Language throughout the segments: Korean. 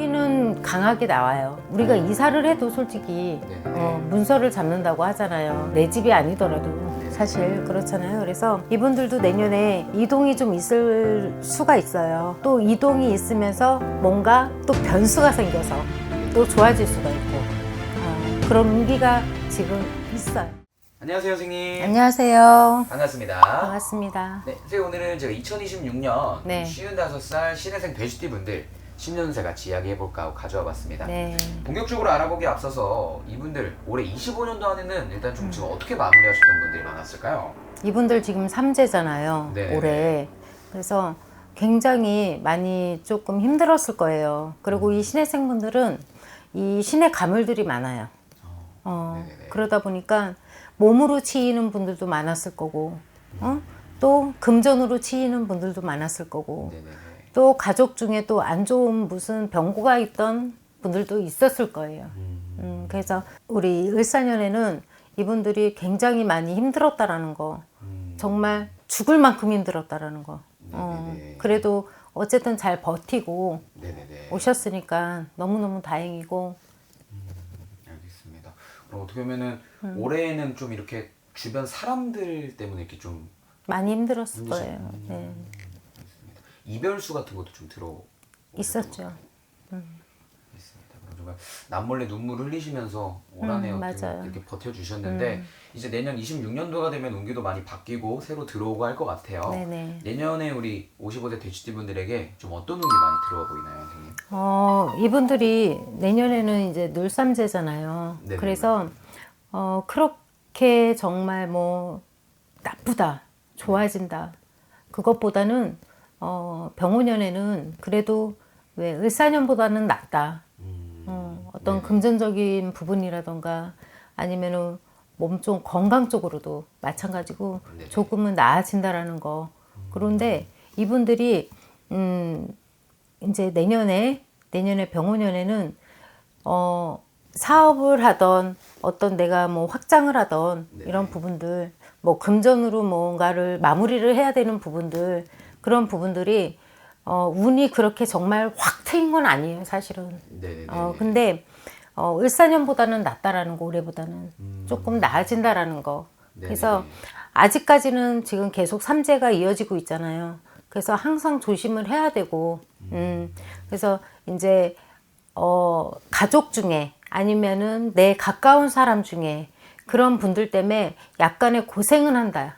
운기는 강하게 나와요. 우리가 이사를 해도 솔직히 네. 어, 문서를 잡는다고 하잖아요. 내 집이 아니더라도 사실 그렇잖아요. 그래서 이분들도 내년에 이동이 좀 있을 수가 있어요. 또 이동이 있으면서 뭔가 또 변수가 생겨서 또 좋아질 수가 있고 어, 그런 운기가 지금 있어요. 안녕하세요, 선생님. 안녕하세요. 반갑습니다. 반갑습니다. 네, 선생님 오늘은 제가 2026년 네. 55살 신혜생 배주띠 분들 10년새 같이 이야기해볼까 하고 가져와 봤습니다. 네. 본격적으로 알아보기 앞서서 이분들 올해 25년도 안에는 일단 좀 음. 지금 어떻게 마무리하셨던 분들이 많았을까요? 이분들 지금 삼재잖아요. 네. 올해. 그래서 굉장히 많이 조금 힘들었을 거예요. 그리고 이 신혜생분들은 이 신의 가물들이 많아요. 어, 네네네. 그러다 보니까 몸으로 치이는 분들도 많았을 거고, 어? 또 금전으로 치이는 분들도 많았을 거고, 네네네. 또 가족 중에 또 안 좋은 무슨 병고가 있던 분들도 있었을 거예요. 음, 그래서 우리 을사년에는 이분들이 굉장히 많이 힘들었다라는 거, 음. 정말 죽을 만큼 힘들었다라는 거. 어, 네네네. 그래도 어쨌든 잘 버티고 네네네. 오셨으니까 너무너무 다행이고, 알겠습니다. 그럼 어떻게 보면은 음. 올해는 좀 이렇게 주변 사람들 때문에 이렇게 좀 많이 힘들었을 거예요. 네. 이별수 같은 것도 좀 들어 있었죠. 있습니다. 그럼 정말 남몰래 눈물 흘리시면서 올 한해 음. 음. 이렇게 버텨주셨는데 이제 내년 26년도가 되면 운기도 많이 바뀌고 새로 들어오고 할 것 같아요. 네네. 내년에 우리 55대 돼지띠 분들에게 좀 어떤 운이 많이 들어와 보이나요, 선생님? 어, 이분들이 내년에는 이제 늘삼재잖아요. 네네. 그래서 어, 그렇게 정말 뭐 나쁘다, 좋아진다. 그것보다는 어, 병오년에는 그래도 왜 을사년보다는 낫다. 음, 어, 어떤 금전적인 부분이라던가 아니면은 몸 좀 건강 쪽으로도 마찬가지고 네. 조금은 나아진다라는 거. 그런데 이분들이 음 이제 내년에 내년에 병원년에는 어 사업을 하던 어떤 내가 뭐 확장을 하던 네. 이런 부분들 뭐 금전으로 뭔가를 마무리를 해야 되는 부분들 그런 부분들이 어 운이 그렇게 정말 확 트인 건 아니에요 사실은 네네네. 어, 근데 어, 을사년보다는 낫다라는 거, 올해보다는 조금 나아진다라는 거. 그래서 음. 네네. 아직까지는 지금 계속 삼재가 이어지고 있잖아요. 그래서 항상 조심을 해야 되고, 음, 그래서 이제 어, 가족 중에 아니면은 내 가까운 사람 중에 그런 분들 때문에 약간의 고생은 한다.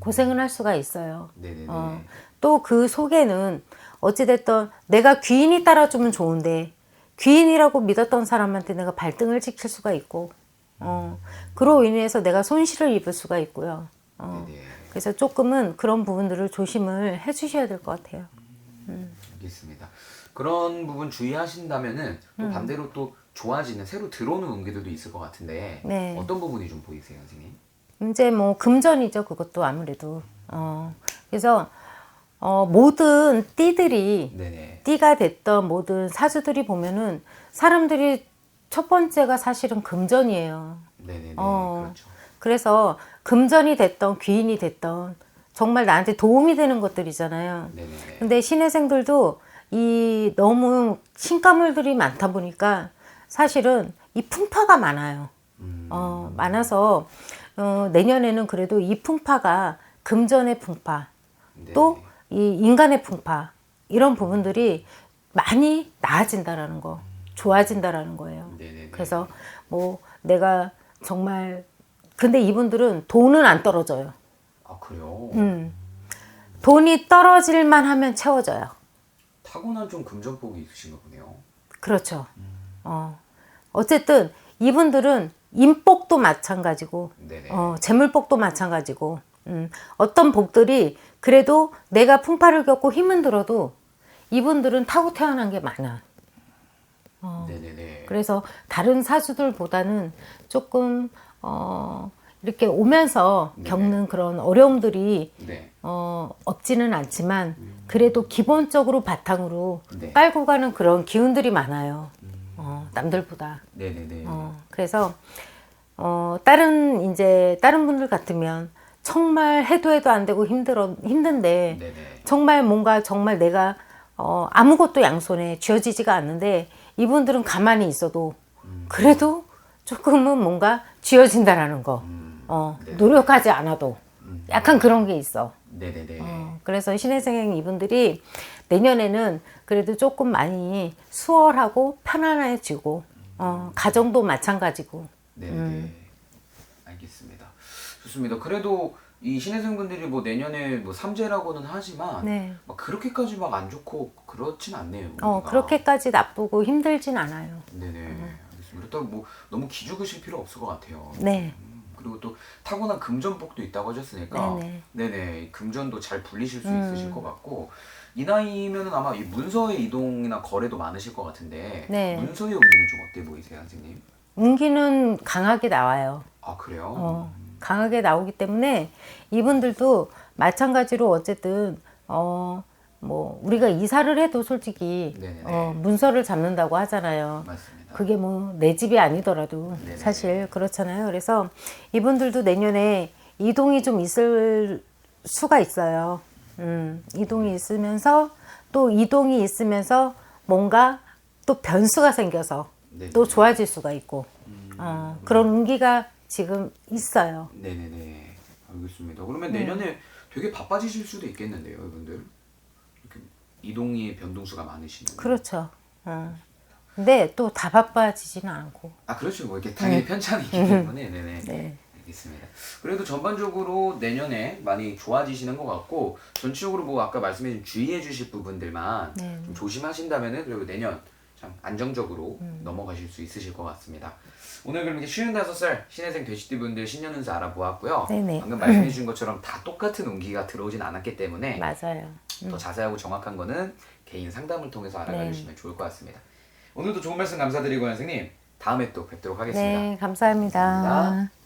고생은 할 수가 있어요. 네네네. 어, 또 그 속에는 어찌됐든 내가 귀인이 따라주면 좋은데 귀인이라고 믿었던 사람한테 내가 발등을 찍힐 수가 있고 어, 그로 인해서 내가 손실을 입을 수가 있고요. 어, 네네. 그래서 조금은 그런 부분들을 조심을 해주셔야 될 것 같아요. 알겠습니다. 그런 부분 주의하신다면은 음. 또 반대로 또 좋아지는 새로 들어오는 운기들도 있을 것 같은데 네. 어떤 부분이 좀 보이세요, 선생님? 이제 뭐 금전이죠, 그것도 아무래도. 어, 그래서 어, 모든 띠들이 네네. 띠가 됐던 모든 사주들이 보면은 사람들이 첫 번째가 사실은 금전이에요. 네네네. 어. 그렇죠. 그래서 금전이 됐던 귀인이 됐던 정말 나한테 도움이 되는 것들이잖아요. 네네네. 근데 신혜생들도 이 너무 신가물들이 많다 보니까 사실은 이 풍파가 많아요. 음. 어, 많아서 어, 내년에는 그래도 이 풍파가 금전의 풍파, 네. 또 이 인간의 풍파 이런 부분들이 많이 나아진다라는 거, 좋아진다라는 거예요. 네네네. 그래서 뭐 내가 정말 근데 이분들은 돈은 안 떨어져요. 아 그래요. 음. 돈이 떨어질만 하면 채워져요. 타고난 좀 금전복이 있으신가 보네요. 그렇죠. 어. 어쨌든 이분들은 인복도 마찬가지고 네네. 어, 재물복도 마찬가지고 음, 어떤 복들이 그래도 내가 풍파를 겪고 힘은 들어도 이분들은 타고 태어난 게 많아. 네네네. 그래서 다른 사주들보다는 조금 어, 이렇게 오면서 네네. 겪는 그런 어려움들이 네. 어, 없지는 않지만 그래도 기본적으로 바탕으로 네. 깔고 가는 그런 기운들이 많아요. 어, 남들보다. 네네네. 어, 그래서 어, 다른 이제 다른 분들 같으면 정말 해도 해도 안 되고 힘들어 힘든데 네네. 정말 뭔가 정말 내가 어, 아무것도 양손에 쥐어지지가 않는데 이분들은 가만히 있어도 그래도 조금은 뭔가 쥐어진다라는 거. 어, 네. 노력하지 않아도 음. 약간 그런 게 있어. 네네네. 어, 그래서 신혜생 이분들이 내년에는 그래도 조금 많이 수월하고 편안해지고 어, 가정도 마찬가지고 네네. 음. 알겠습니다. 좋습니다. 그래도 이 신혜생분들이 뭐 내년에 뭐 삼재라고는 하지만 네. 막 그렇게까지 막 안 좋고 그렇진 않네요. 어, 운기가. 그렇게까지 나쁘고 힘들진 않아요. 네네. 알겠습니다. 그렇다고 뭐 너무 기죽으실 필요 없을 것 같아요. 네. 음, 그리고 또 타고난 금전복도 있다고 하셨으니까 네네. 네네 금전도 잘 불리실 수 음. 있으실 것 같고 이 나이면은 아마 이 문서의 이동이나 거래도 많으실 것 같은데 네. 문서의 용기는 좀 어때 보이세요, 선생님? 운기는 강하게 나와요. 아 그래요? 어, 강하게 나오기 때문에 이분들도 마찬가지로 어쨌든 어, 뭐 우리가 이사를 해도 솔직히 네네네. 어, 문서를 잡는다고 하잖아요. 맞습니다. 그게 뭐 내 집이 아니더라도 네네. 사실 그렇잖아요. 그래서 이분들도 내년에 이동이 좀 있을 수가 있어요. 음, 이동이 있으면서 또 이동이 있으면서 뭔가 또 변수가 생겨서 네네. 또 좋아질 수가 있고 음, 어, 그런 운기가 지금 있어요. 네네네. 알겠습니다. 음. 그러면 내년에 되게 바빠지실 수도 있겠는데요, 이분들. 이렇게 이동이 변동수가 많으시면. 그렇죠. 어. 근데 또 다 바빠지지는 않고. 아 그렇죠. 뭐 이렇게 당연히 편차는 있기 때문에 네네. 음. 네. 알겠습니다. 그래도 전반적으로 내년에 많이 좋아지시는 것 같고 전체적으로 뭐 아까 말씀해주신 주의해 주실 부분들만 네. 좀 조심하신다면은 그리고 내년 참 안정적으로 음. 넘어가실 수 있으실 것 같습니다. 오늘 그럼 이렇게 쉬운 다섯 살 신혜생 돼지띠 분들 신년 운세 알아보았고요. 네네. 방금 말씀해 주신 것처럼 다 똑같은 운기가 들어오진 않았기 때문에 맞아요. 더 자세하고 정확한 거는 개인 상담을 통해서 알아가 네. 주시면 좋을 것 같습니다. 오늘도 좋은 말씀 감사드리고 선생님 다음에 또 뵙도록 하겠습니다. 네, 감사합니다. 감사합니다.